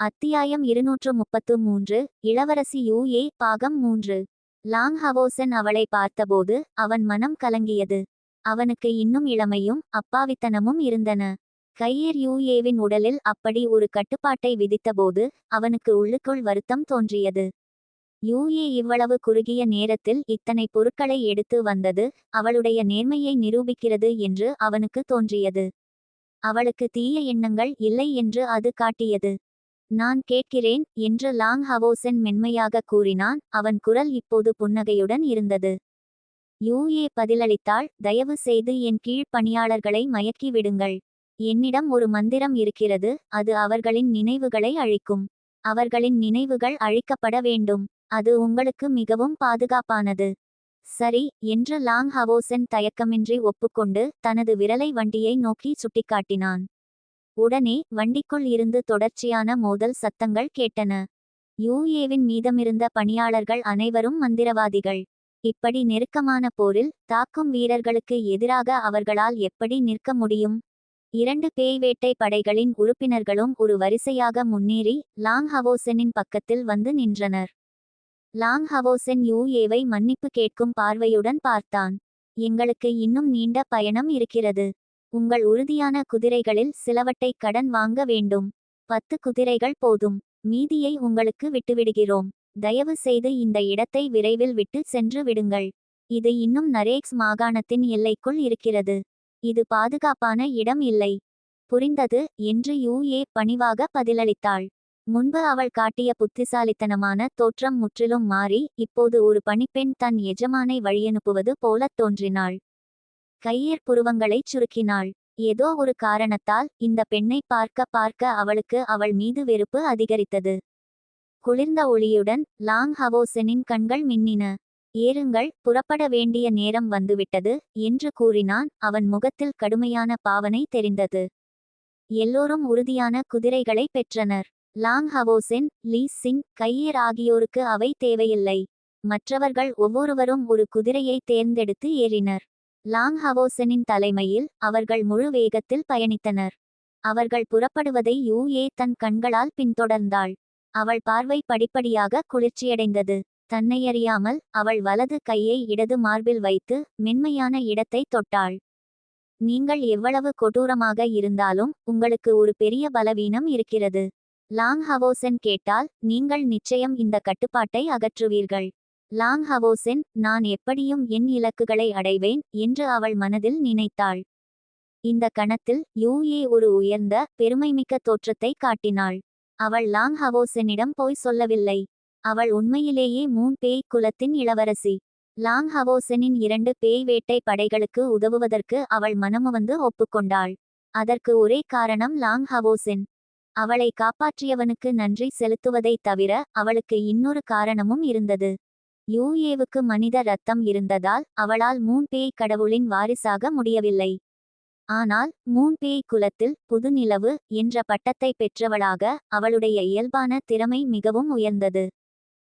அத்தியாயம் இருநூற்று முப்பத்து மூன்று இளவரசி யூஏ பாகம் மூன்று. லாங் ஹவோசன் அவளை பார்த்தபோது அவன் மனம் கலங்கியது. அவனுக்கு இன்னும் இளமையும் அப்பாவித்தனமும் இருந்தன. கையர் யூஏவின் உடலில் அப்படி ஒரு கட்டுப்பாட்டை விதித்தபோது அவனுக்கு உள்ளுக்குள் வருத்தம் தோன்றியது. யூஏ இவ்வளவு குறுகிய நேரத்தில் இத்தனை பொருட்களை எடுத்து வந்தது அவளுடைய நேர்மையை நிரூபிக்கிறது என்று அவனுக்கு தோன்றியது. அவளுக்கு தீய எண்ணங்கள் இல்லை என்று அது காட்டியது. நான் கேட்கிறேன் என்று லாங் ஹவோசன் மென்மையாக கூறினான். அவன் குரல் இப்போது புன்னகையுடன் இருந்தது. யூஏ பதிலளித்தாள் தயவு செய்து என் கீழ் பணியாளர்களை மயக்கி விடுங்கள். என்னிடம் ஒரு மந்திரம் இருக்கிறது அது அவர்களின் நினைவுகளை அழிக்கும். அவர்களின் நினைவுகள் அழிக்கப்பட வேண்டும். அது உங்களுக்கு மிகவும் பாதுகாப்பானது. சரி என்று லாங் ஹவோசன் தயக்கமின்றி ஒப்புக்கொண்டு தனது விரலை வண்டியை நோக்கி சுட்டிக்காட்டினான். உடனே வண்டிக்குள் இருந்து தொடர்ச்சியான மோதல் சத்தங்கள் கேட்டன. யூஏவின் மீதமிருந்த பணியாளர்கள் அனைவரும் மந்திரவாதிகள். இப்படி நெருக்கமான போரில் தாக்கும் வீரர்களுக்கு எதிராக அவர்களால் எப்படி நிற்க முடியும்? இரண்டு பேய் வேட்டை படைகளின் உறுப்பினர்களும் ஒரு வரிசையாக முன்னேறி லாங் ஹவோசெனின் பக்கத்தில் வந்து நின்றனர். லாங் ஹவோசென் யூஏவை மன்னிப்பு கேட்கும் பார்வையுடன் பார்த்தான். எங்களுக்கு இன்னும் நீண்ட பயணம் இருக்கிறது. உங்கள் உறுதியான குதிரைகளில் சிலவற்றை கடன் வாங்க வேண்டும். பத்து குதிரைகள் போதும். மீதியை உங்களுக்கு விட்டுவிடுகிறோம். தயவு செய்து இந்த இடத்தை விரைவில் விட்டு சென்று விடுங்கள். இது இன்னும் நரேக்ஸ் மாகாணத்தின் எல்லைக்குள் இருக்கிறது. இது பாதுகாப்பான இடம் இல்லை. புரிந்தது? என்று யூஏ பணிவாக பதிலளித்தாள். முன்பு அவள் காட்டிய புத்திசாலித்தனமான தோற்றம் முற்றிலும் மாறி இப்போது ஒரு பணிப்பெண் தன் எஜமானை வழியனுப்புவது போலத் தோன்றினாள். கையிற் புருவங்களைச் சுருக்கினாள். ஏதோ ஒரு காரணத்தால் இந்த பெண்ணை பார்க்க பார்க்க அவளுக்கு அவள் மீது வெறுப்பு அதிகரித்தது. குளிர்ந்த ஒளியுடன் லாங் ஹவோசனின் கண்கள் மின்னின. ஏறுங்கள் புறப்பட வேண்டிய நேரம் வந்துவிட்டது என்று கூறினான் அவன் முகத்தில் கடுமையான பாவனை தெரிந்தது. எல்லோரும் உறுதியான குதிரைகளை பெற்றனர். லாங் ஹவோசென் லீ சிங் கையேர் ஆகியோருக்கு அவை தேவையில்லை. மற்றவர்கள் ஒவ்வொருவரும் ஒரு குதிரையை தேர்ந்தெடுத்து ஏறினர். லாங் ஹவோசனின் தலைமையில் அவர்கள் முழு வேகத்தில் பயணித்தனர். அவர்கள் புறப்படுவதை யூ ஏ தன் கண்களால் பின்தொடர்ந்தாள். அவள் பார்வை படிப்படியாக குளிர்ச்சியடைந்தது. தன்னையறியாமல் அவள் வலது கையை இடது மார்பில் வைத்து மென்மையான இடத்தை தொட்டாள். நீங்கள் எவ்வளவு கொடூரமாக இருந்தாலும் உங்களுக்கு ஒரு பெரிய பலவீனம் இருக்கிறது. லாங் ஹவோசன் கேட்டால் நீங்கள் நிச்சயம் இந்த கட்டுப்பாட்டை அகற்றுவீர்கள். லாங் ஹவோசென் நான் எப்படியும் என் இலக்குகளை அடைவேன் என்று அவள் மனதில் நினைத்தாள். இந்த கணத்தில் யூஏ ஒரு உயர்ந்த பெருமைமிக்க தோற்றத்தை காட்டினாள். அவள் லாங் ஹவோசெனிடம் போய் சொல்லவில்லை. அவள் உண்மையிலேயே மூன் பேய் குலத்தின் இளவரசி. லாங் ஹவோசெனின் இரண்டு பேய் வேட்டை படைகளுக்கு உதவுவதற்கு அவள் மனமுவந்து ஒப்புக்கொண்டாள். அதற்கு ஒரே காரணம் லாங் ஹவோசென். அவளை காப்பாற்றியவனுக்கு நன்றி செலுத்துவதைத் தவிர அவளுக்கு இன்னொரு காரணமும் இருந்தது. யூஏவுக்கு மனித ரத்தம் இருந்ததால் அவளால் மூன்பேய் கடவுளின் வாரிசாக முடியவில்லை. ஆனால் மூன்பேய் குலத்தில் புதுநிலவு என்ற பட்டத்தை பெற்றவளாக அவளுடைய இயல்பான திறமை மிகவும் உயர்ந்தது.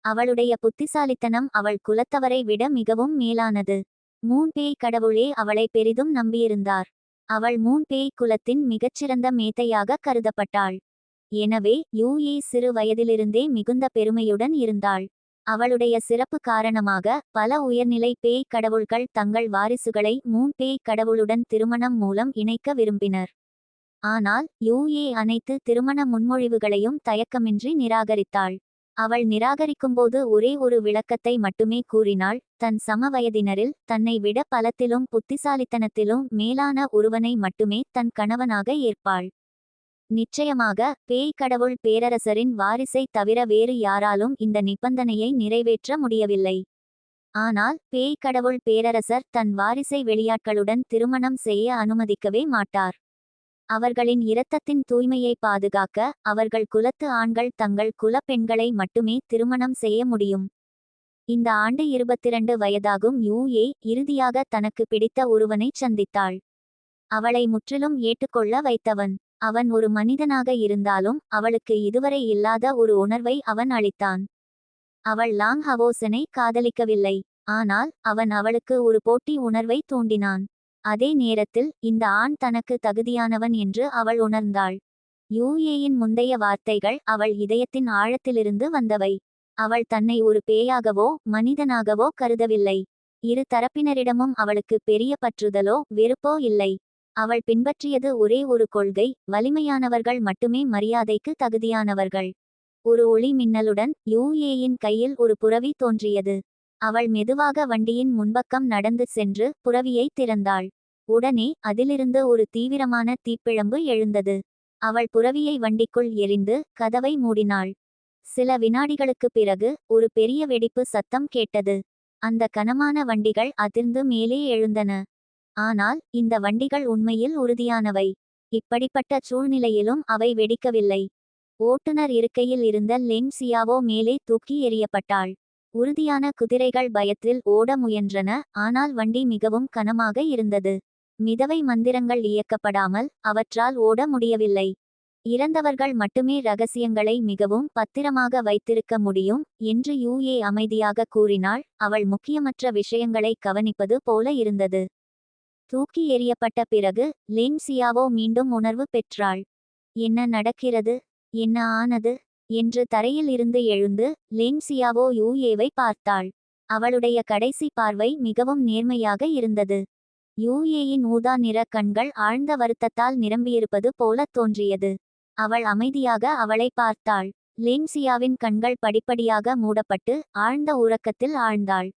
அவளுடைய புத்திசாலித்தனம் அவள் குலத்தவரை விட மிகவும் மேலானது. மூன்பேய் கடவுளே அவளை பெரிதும் நம்பியிருந்தார். அவள் மூன்பேய் குலத்தின் மிகச்சிறந்த மேதையாக கருதப்பட்டாள். எனவே யூஏ சிறு வயதிலிருந்தே மிகுந்த பெருமையுடன் இருந்தாள். அவளுடைய சிறப்பு காரணமாக பல உயர்நிலை பேய் கடவுள்கள் தங்கள் வாரிசுகளை மூன் பேய் கடவுளுடன் திருமணம் மூலம் இணைக்க விரும்பினர். ஆனால் யூஏ அனைத்து திருமண முன்மொழிவுகளையும் தயக்கமின்றி நிராகரித்தாள். அவள் நிராகரிக்கும்போது ஒரே ஒரு விளக்கத்தை மட்டுமே கூறினாள் தன் சம வயதினரில் தன்னை விட பலத்திலும் புத்திசாலித்தனத்திலும் மேலான ஒருவனை மட்டுமே தன் கணவனாக ஏற்பாள். நிச்சயமாக பேய் கடவுள் பேரரசரின் வாரிசை தவிர வேறு யாராலும் இந்த நிபந்தனையை நிறைவேற்ற முடியவில்லை. ஆனால் பேய் கடவுள் பேரரசர் தன் வாரிசை வெளியாட்களுடன் திருமணம் செய்ய அனுமதிக்கவே மாட்டார். அவர்களின் இரத்தத்தின் தூய்மையை பாதுகாக்க அவர்கள் குலத்து ஆண்கள் தங்கள் குல பெண்களை மட்டுமே திருமணம் செய்ய முடியும். இந்த ஆண்டு இருபத்திரண்டு வயதாகும் யூஏ இறுதியாக தனக்கு பிடித்த ஒருவனை சந்தித்தாள். அவளை முற்றிலும் ஏற்றுக்கொள்ள வைத்தவன். அவன் ஒரு மனிதனாக இருந்தாலும் அவளுக்கு இதுவரை இல்லாத ஒரு உணர்வை அவன் அளித்தான். அவள் லாங் ஹவோசனை காதலிக்கவில்லை. ஆனால் அவன் அவளுக்கு ஒரு போட்டி உணர்வை தூண்டினான். அதே நேரத்தில் இந்த ஆண் தனக்கு தகுதியானவன் என்று அவள் உணர்ந்தாள். யூஏயின் முந்தைய வார்த்தைகள் அவள் இதயத்தின் ஆழத்திலிருந்து வந்தவை. அவள் தன்னை ஒரு பேயாகவோ மனிதனாகவோ கருதவில்லை. இரு தரப்பினரிடமும் அவளுக்கு பெரிய பற்றுதலோ வெறுப்போ இல்லை. அவள் பின்பற்றியது ஒரே ஒரு கொள்கை வலிமையானவர்கள் மட்டுமே மரியாதைக்கு தகுதியானவர்கள். ஒரு ஒளி மின்னலுடன் யூஏயின் கையில் ஒரு புறவி தோன்றியது. அவள் மெதுவாக வண்டியின் முன்பக்கம் நடந்து சென்று புறவியை திறந்தாள். உடனே அதிலிருந்து ஒரு தீவிரமான தீப்பிழம்பு எழுந்தது. அவள் புறவியை வண்டிக்குள் எரிந்து கதவை மூடினாள். சில வினாடிகளுக்குப் பிறகு ஒரு பெரிய வெடிப்பு சத்தம் கேட்டது. அந்த கனமான வண்டிகள் அதிர்ந்து மேலே எழுந்தன. ஆனால் இந்த வண்டிகள் உண்மையில் உறுதியானவை. இப்படிப்பட்ட சூழ்நிலையிலும் அவை வெடிக்கவில்லை. ஓட்டுநர் இருக்கையில் இருந்த லென் சியாவோ மேலே தூக்கி எறியப்பட்டாள். உறுதியான குதிரைகள் பயத்தில் ஓட முயன்றன ஆனால் வண்டி மிகவும் கனமாக இருந்தது. மிதவை மந்திரங்கள் இயக்கப்படாமல் அவற்றால் ஓட முடியவில்லை. இறந்தவர்கள் மட்டுமே ரகசியங்களை மிகவும் பத்திரமாக வைத்திருக்க முடியும் என்று யூஏ அமைதியாக கூறினாள். அவள் முக்கியமற்ற விஷயங்களை கவனிப்பது போல இருந்தது. தூக்கி எறியப்பட்ட பிறகு லின் சியாவோ மீண்டும் உணர்வு பெற்றாள். என்ன நடக்கிறது? என்ன ஆனது? என்று தரையில் இருந்து எழுந்து லின் சியாவோ யூஏவை பார்த்தாள். அவளுடைய கடைசி பார்வை மிகவும் நேர்மையாக இருந்தது. யூஏயின் ஊதா நிற கண்கள் ஆழ்ந்த வருத்தத்தால் நிரம்பியிருப்பது போலத் தோன்றியது. அவள் அமைதியாக அவளை பார்த்தாள். லேன்சியாவின் கண்கள் படிப்படியாக மூடப்பட்டு ஆழ்ந்த உறக்கத்தில் ஆழ்ந்தாள்.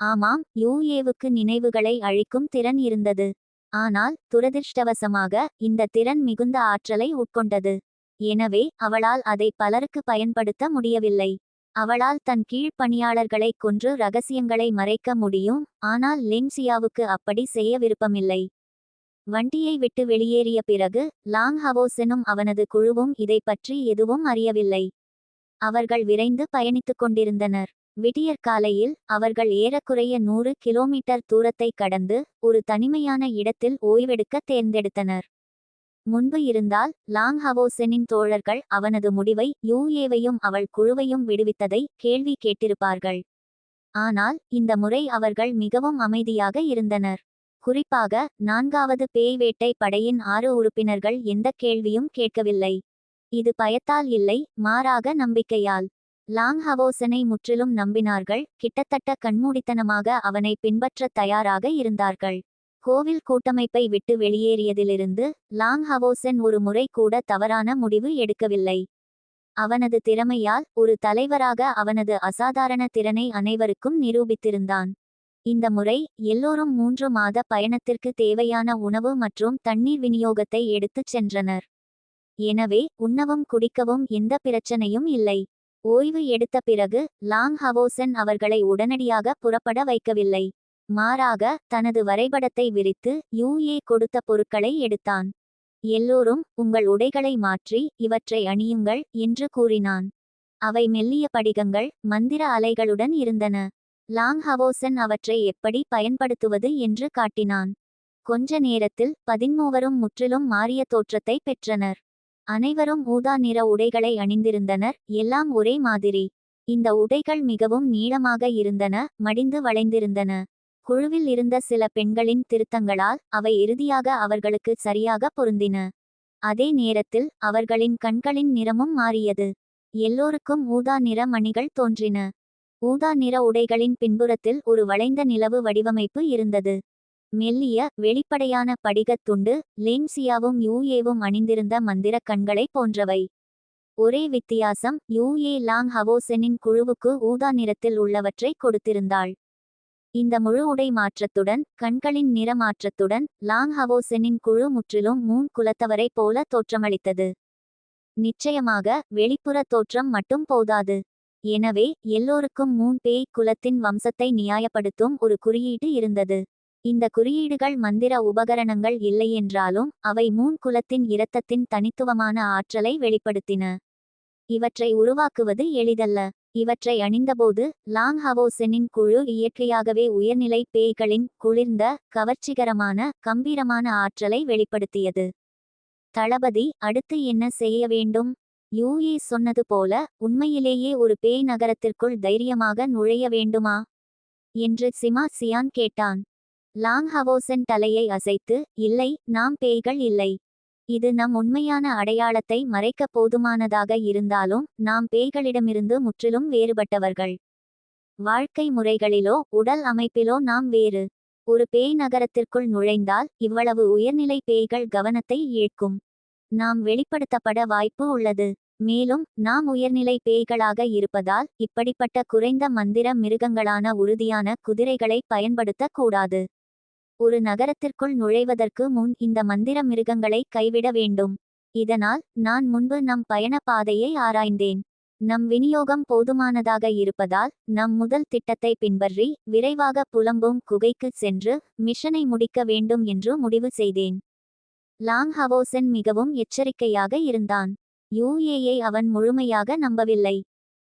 ஆமாம் யூஏவுக்கு நினைவுகளை அழிக்கும் திறன் இருந்தது. ஆனால் துரதிர்ஷ்டவசமாக இந்த திறன் மிகுந்த ஆற்றலை உட்கொண்டது. எனவே அவளால் அதை பலருக்கு பயன்படுத்த முடியவில்லை. அவளால் தன் கீழ்ப்பணியாளர்களை கொன்று ரகசியங்களை மறைக்க முடியும் ஆனால் லிங்சியாவுக்கு அப்படி செய்ய விருப்பமில்லை. வண்டியை விட்டு வெளியேறிய பிறகு லாங் ஹவோசனும் அவனது குழுவும் இதை பற்றி எதுவும் அறியவில்லை. அவர்கள் விரைந்து பயணித்துக் கொண்டிருந்தனர். விடியற்காலையில் அவர்கள் ஏறக்குறைய நூறு கிலோமீட்டர் தூரத்தை கடந்து ஒரு தனிமையான இடத்தில் ஓய்வெடுக்க தேர்ந்தெடுத்தனர். முன்பு இருந்தால் லாங் ஹவோசெனின் தோழர்கள் அவனது முடிவை யூஏவையும் அவள் குழுவையும் விடுவித்ததை கேள்வி கேட்டிருப்பார்கள். ஆனால் இந்த முறை அவர்கள் மிகவும் அமைதியாக இருந்தனர். குறிப்பாக நான்காவது பேய் வேட்டை படையின் ஆறு உறுப்பினர்கள் எந்த கேள்வியும் கேட்கவில்லை. இது பயத்தால் இல்லை மாறாக நம்பிக்கையால். லாங் ஹவோசனை முற்றிலும் நம்பினார்கள் கிட்டத்தட்ட கண்மூடித்தனமாக அவனை பின்பற்ற தயாராக இருந்தார்கள். கோவில் கூட்டமைப்பை விட்டு வெளியேறியதிலிருந்து லாங் ஹவோசன் ஒரு முறை கூட தவறான முடிவு எடுக்கவில்லை. அவனது திறமையால் ஒரு தலைவராக அவனது அசாதாரண திறனை அனைவருக்கும் நிரூபித்திருந்தான். இந்த முறை எல்லோரும் மூன்று மாத பயணத்திற்கு தேவையான உணவு மற்றும் தண்ணீர் விநியோகத்தை எடுத்துச் சென்றனர். எனவே உண்ணவும் குடிக்கவும் எந்த பிரச்சனையும் இல்லை. ஓய்வு எடுத்த பிறகு லாங் ஹவோசன் அவர்களை உடனடியாக புறப்பட வைக்கவில்லை. மாறாக தனது வரைபடத்தை விரித்து யூஏ கொடுத்த பொருட்களை எடுத்தான். எல்லோரும் உங்கள் உடைகளை மாற்றி இவற்றை அணியுங்கள் என்று கூறினான். அவை மெல்லிய படிகங்கள் மந்திர அலைகளுடன் இருந்தன. லாங் ஹவோசன் அவற்றை எப்படி பயன்படுத்துவது என்று காட்டினான். கொஞ்ச நேரத்தில் பதின்மூவரும் முற்றிலும் மாறிய தோற்றத்தை பெற்றனர். அனைவரும் ஊதா நிற உடைகளை அணிந்திருந்தனர். எல்லாம் ஒரே மாதிரி. இந்த உடைகள் மிகவும் நீளமாக இருந்தன மடிந்து வளைந்திருந்தன. குழுவில் இருந்த சில பெண்களின் திருத்தங்களால் அவை இறுதியாக அவர்களுக்கு சரியாக பொருந்தின. அதே நேரத்தில் அவர்களின் கண்களின் நிறமும் மாறியது. எல்லோருக்கும் ஊதா நிற மணிகள் தோன்றின. ஊதா நிற உடைகளின் பின்புறத்தில் ஒரு வளைந்த நிலவு வடிவமைப்பு இருந்தது. மெல்லிய வெளிப்படையான படிகத் துண்டு லேன்சியாவும் யூஏவும் அணிந்திருந்த மந்திர கண்களை போன்றவை. ஒரே வித்தியாசம் யூஏ லாங் ஹவோசெனின் குழுவுக்கு ஊதா நிறத்தில் உள்ளவற்றை கொடுத்திருந்தாள். இந்த முழு உடை மாற்றத்துடன் கண்களின் நிற மாற்றத்துடன் லாங் ஹவோசெனின் குழு முற்றிலும் மூன் குலத்தவரைப் போல தோற்றமளித்தது. நிச்சயமாக வெளிப்புற தோற்றம் மட்டும் போதாது. எனவே எல்லோருக்கும் மூன் பேய் குலத்தின் வம்சத்தை நியாயப்படுத்தும் ஒரு குறியீடு இருந்தது. இந்த குறியீடுகள் மந்திர உபகரணங்கள் இல்லையென்றாலும் அவை மூன் குலத்தின் இரத்தத்தின் தனித்துவமான ஆற்றலை வெளிப்படுத்தின. இவற்றை உருவாக்குவது எளிதல்ல. இவற்றை அணிந்தபோது லாங் ஹவோசெனின் குழு இயற்கையாகவே உயர்நிலை பேய்களின் குளிர்ந்த கவர்ச்சிகரமான கம்பீரமான ஆற்றலை வெளிப்படுத்தியது. தளபதி அடுத்து என்ன செய்ய வேண்டும்? யூஏ சொன்னது போல உண்மையிலேயே ஒரு பேய் நகரத்திற்குள் தைரியமாக நுழைய வேண்டுமா? என்று சிமா சியான் கேட்டான். லாங்ஹவோசன் தலையை அசைத்து இல்லை நாம் பேய்கள் இல்லை. இது நம் உண்மையான அடையாளத்தை மறைக்க போதுமானதாக இருந்தாலும் நாம் பேய்களிடமிருந்து முற்றிலும் வேறுபட்டவர்கள். வாழ்க்கை முறைகளிலோ உடல் அமைப்பிலோ நாம் வேறு. ஒரு பேய் நகரத்திற்குள் நுழைந்தால் இவ்வளவு உயர்நிலை பேய்கள் கவனத்தை ஈர்க்கும். நாம் வெளிப்படுத்தப்பட வாய்ப்பு உள்ளது. மேலும் நாம் உயர்நிலை பேய்களாக இருப்பதால் இப்படிப்பட்ட குறைந்த மந்திர மிருகங்களான உறுதியான குதிரைகளை பயன்படுத்தக்கூடாது ஒரு நகரத்திற்குள் நுழைவதற்கு முன் இந்த மந்திர மிருகங்களை கைவிட வேண்டும். இதனால் நான் முன்பு நம் பயண பாதையை ஆராய்ந்தேன். நம் விநியோகம் போதுமானதாக இருப்பதால் நம் முதல் திட்டத்தை பின்பற்றி விரைவாக புலம்பும் குகைக்கு சென்று மிஷனை முடிக்க வேண்டும் என்று முடிவு செய்தேன். லாங் ஹவோசன் மிகவும் எச்சரிக்கையாக இருந்தான். யூஏயை அவன் முழுமையாக நம்பவில்லை.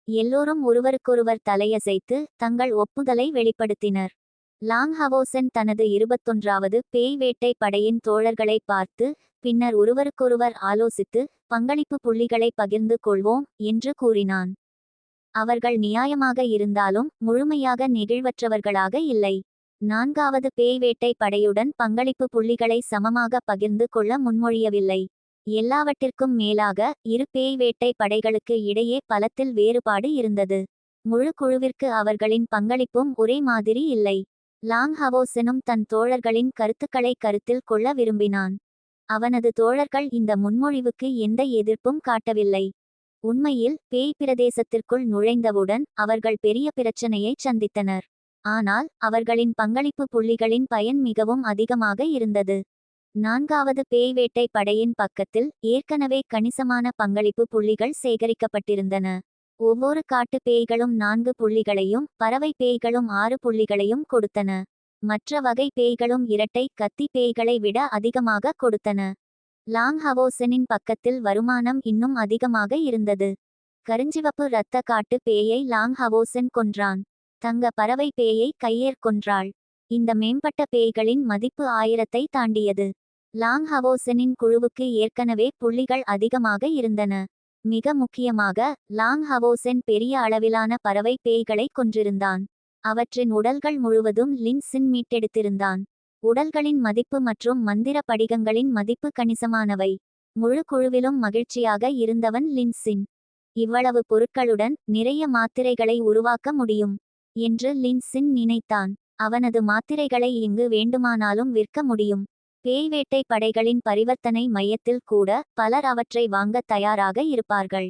எல்லோரும் ஒருவருக்கொருவர் தலையசைத்து தங்கள் ஒப்புதலை வெளிப்படுத்தினர். லாங் ஹவோசன் தனது இருபத்தொன்றாவது பேய் வேட்டை படையின் தோழர்களை பார்த்து பின்னர் ஒருவருக்கொருவர் ஆலோசித்து பங்களிப்பு புள்ளிகளை பகிர்ந்து கொள்வோம் என்று கூறினான். அவர்கள் நியாயமாக இருந்தாலும் முழுமையாக நெகிழ்வற்றவர்களாக இல்லை. நான்காவது பேய் வேட்டை படையுடன் பங்களிப்பு புள்ளிகளை சமமாக பகிர்ந்து கொள்ள முன்மொழியவில்லை. எல்லாவற்றிற்கும் மேலாக இரு பேய் வேட்டை படைகளுக்கு இடையே பலத்தில் வேறுபாடு இருந்தது. முழு குழுவிற்கு அவர்களின் பங்களிப்பும் ஒரே மாதிரி இல்லை. லாங் ஹவோசனும் தன் தோழர்களின் கருத்துக்களை கருத்தில் கொள்ள விரும்பினான். அவனது தோழர்கள் இந்த முன்மொழிவுக்கு எந்த எதிர்ப்பும் காட்டவில்லை. உண்மையில் பேய் பிரதேசத்திற்குள் நுழைந்தவுடன் அவர்கள் பெரிய பிரச்சனையை சந்தித்தனர். ஆனால் அவர்களின் பங்களிப்பு புள்ளிகளின் பயன் மிகவும் அதிகமாக இருந்தது. நான்காவது பேய் வேட்டை படையின் பக்கத்தில் ஏற்கனவே கணிசமான பங்களிப்பு புள்ளிகள் சேகரிக்கப்பட்டிருந்தன. ஒவ்வொரு காட்டு பேய்களும் நான்கு புள்ளிகளையும் பறவை பேய்களும் ஆறு புள்ளிகளையும் கொடுத்தன. மற்ற வகை பேய்களும் இரட்டை கத்தி பேய்களை விட அதிகமாக கொடுத்தன. லாங் ஹவோசனின் பக்கத்தில் வருமானம் இன்னும் அதிகமாக இருந்தது. கருஞ்சிவப்பு இரத்த காட்டு பேயை லாங் ஹவோசன் கொன்றான். தங்க பறவை பேயை கையேற்கொன்றாள் இந்த மேம்பட்ட பேய்களின் மதிப்பு ஆயிரத்தை தாண்டியது. லாங் ஹவோசனின் குழுவுக்கு ஏற்கனவே புள்ளிகள் அதிகமாக இருந்தன. மிக முக்கியமாக லாங் ஹவோசென் பெரிய அளவிலான பறவை பேய்களை கொன்றிருந்தான். அவற்றின் உடல்கள் முழுவதும் லின்சின் மீட்டெடுத்திருந்தான். உடல்களின் மதிப்பு மற்றும் மந்திர படிகங்களின் மதிப்பு கணிசமானவை. முழு குழுவிலும் மகிழ்ச்சியாக இருந்தவன் லின்சின் இவ்வளவு பொருட்களுடன் நிறைய மாத்திரைகளை உருவாக்க முடியும் என்று லின்சின் நினைத்தான். அவனது மாத்திரைகளை இங்கு வேண்டுமானாலும் விற்க முடியும். பேய்வேட்டை படைகளின் பரிவர்த்தனை மையத்தில் கூட பலர் அவற்றை வாங்க தயாராக இருப்பார்கள்.